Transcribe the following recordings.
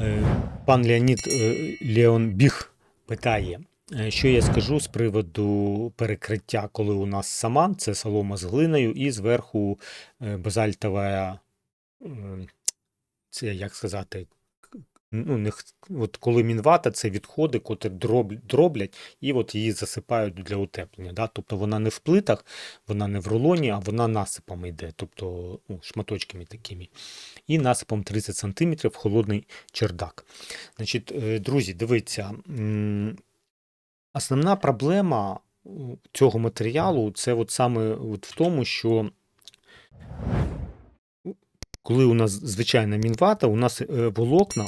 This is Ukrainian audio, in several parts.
Е, Пан Леонід е, Леонбіг питає, е, що я скажу з приводу перекриття, коли у нас саман, це солома з глиною, і зверху базальтова, це як сказати, ну, не, от коли мінвата, це відходи, котрі дроб, дроблять, і от її засипають для утеплення. Да? Тобто вона не в плитах, вона не в рулоні, а вона насипами йде, тобто ну, шматочками такими. І насипом 30 см холодний чердак. Значить, е, друзі, дивіться, основна проблема цього матеріалу це от саме от в тому, що коли у нас звичайна мінвата, у нас е, волокна,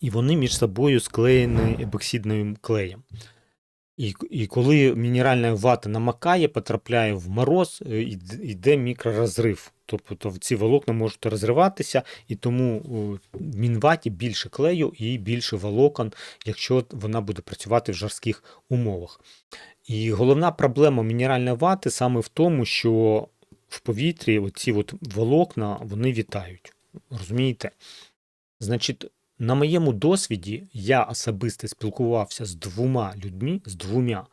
і вони між собою склеєні епоксидним клеєм. І, і коли мінеральна вата намакає, потрапляє в мороз, е, йде мікророзрив. Тобто ці волокна можуть розриватися, і тому в мінваті більше клею і більше волокон, якщо вона буде працювати в жорстких умовах. І головна проблема мінеральної вати саме в тому, що в повітрі от волокна вони вітають. Розумієте? Значить, на моєму досвіді я особисто спілкувався з двома людьми, з двома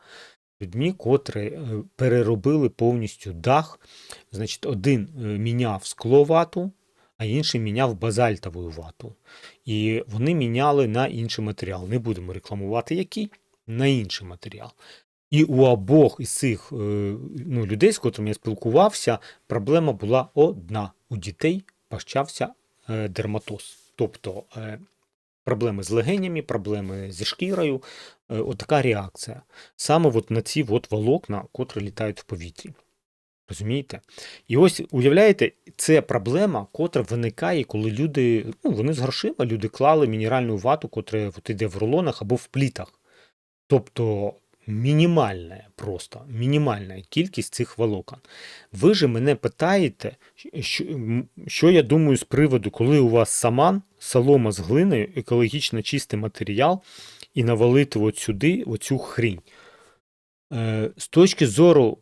людьми, котрі е, переробили повністю дах. Значить, один е, міняв скловату, а інший міняв базальтову вату. І вони міняли на інший матеріал. Не будемо рекламувати який, на інший матеріал. І у обох із цих е, ну, людей, з котрими я спілкувався, проблема була одна: у дітей почався дерматоз. Тобто проблеми з легенями, проблеми зі шкірою, е, отака реакція. Саме от на ці от волокна, котрі літають в повітрі. Розумієте? І ось уявляєте, це проблема, котра виникає, коли люди, ну вони з грошима, люди клали мінеральну вату, котра от іде в рулонах або в плітах. Тобто мінімальна просто мінімальна кількість цих волокон. Ви же мене питаєте, що, що я думаю з приводу, коли у вас саман, солома з глиною, екологічно чистий матеріал, і навалити от сюди оцю хрінь. Е, з точки зору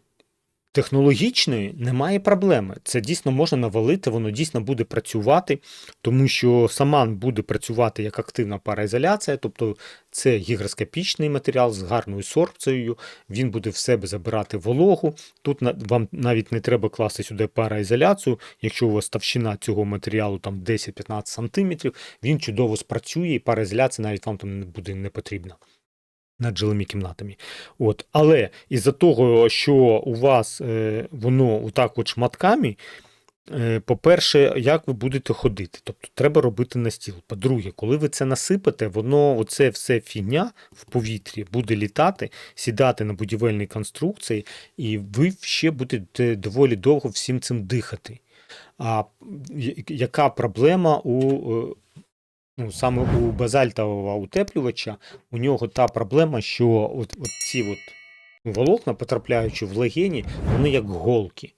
технологічної немає проблеми. Це дійсно можна навалити, воно дійсно буде працювати, тому що саман буде працювати як активна параізоляція, тобто це гігроскопічний матеріал з гарною сорбцією, він буде в себе забирати вологу. Тут вам навіть не треба класти сюди параізоляцію. Якщо у вас товщина цього матеріалу там 10-15 см, він чудово спрацює, і параізоляція навіть вам там буде не потрібна над жилими кімнатами. От. Але із-за того, що у вас е, воно отак от шматками, е, по-перше, як ви будете ходити? Тобто треба робити настіл. По-друге, коли ви це насипете, воно оце все фігня в повітрі буде літати, сідати на будівельні конструкції, і ви ще будете доволі довго всім цим дихати. А яка проблема у е, ну, саме у базальтового утеплювача? У нього та проблема, що от, от ці от волокна, потрапляючи в легені, вони як голки.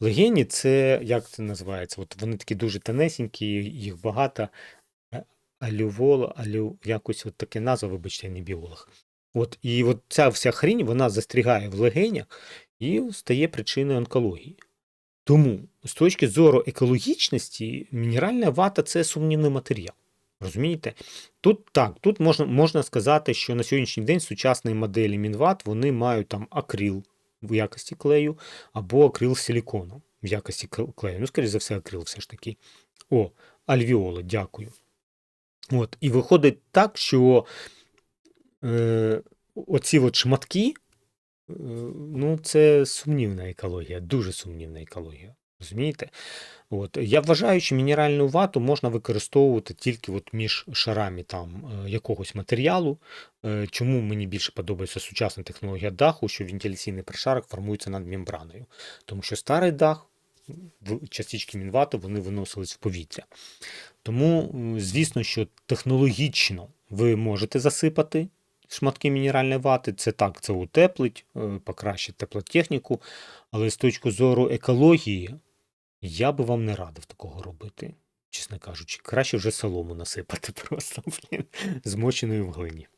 Легені це як це називається? От вони такі дуже тонесенькі, їх багато. Е, Алювол, алю, якось от таке назва, вибачте, я не біолог. От, і от ця вся хрінь вона застрягає в легенях і стає причиною онкології. Тому, з точки зору екологічності, мінеральна вата це сумнівний матеріал. Розумієте? Тут так, тут можна, можна сказати, що на сьогоднішній день сучасні моделі Мінват вони мають там акрил в якості клею або акрил силіконом в якості клею. Ну, скоріше за все, акрил все ж таки. О, альвіола, дякую. От, і виходить так, що е, оці от шматки, е, ну, це сумнівна екологія, дуже сумнівна екологія. Розумієте? От. Я вважаю, що мінеральну вату можна використовувати тільки от між шарами там, е, якогось матеріалу. Е, Чому мені більше подобається сучасна технологія даху, що вентиляційний прошарок формується над мембраною. Тому що старий дах, частички мінвати, вони виносились в повітря. Тому, звісно, що технологічно ви можете засипати шматки мінеральної вати. Це так, це утеплить, е, покращить теплотехніку, але з точки зору екології, я би вам не радив такого робити, чесно кажучи. Краще вже солому насипати просто, блін, змоченою в глині.